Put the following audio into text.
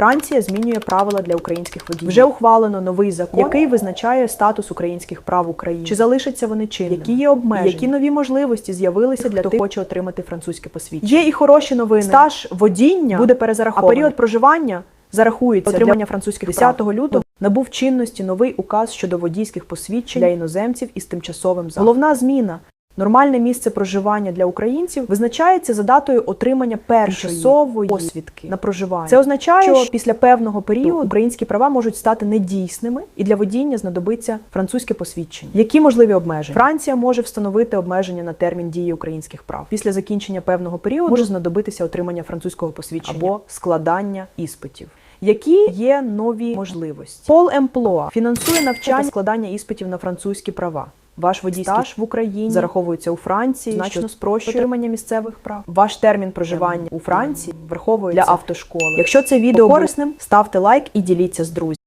Франція змінює правила для українських водіїв. Вже ухвалено новий закон, який визначає статус українських прав України. Чи залишаться вони чинними? Які є обмеження? Які нові можливості з'явилися для тих, хто хоче отримати французьке посвідчення? Є і хороші новини. Стаж водіння буде перезарахований, а період проживання зарахується отримання французьких 10 лютого. Набув чинності новий указ щодо водійських посвідчень для іноземців із тимчасовим захистом. Головна зміна. Нормальне місце проживання для українців визначається за датою отримання першої посвідки на проживання. Це означає, що після певного періоду українські права можуть стати недійсними, і для водіння знадобиться французьке посвідчення. Які можливі обмеження? Франція може встановити обмеження на термін дії українських прав. Після закінчення певного періоду може знадобитися отримання французького посвідчення або складання іспитів. Які є нові можливості? Пол Емплоа фінансує навчання складання іспитів на французькі права. Ваш водійський стаж в Україні зараховується у Франції, значно спрощує отримання місцевих прав. Ваш термін проживання у Франції враховується для автошколи. Якщо це відео корисним, ставте лайк і діліться з друзями.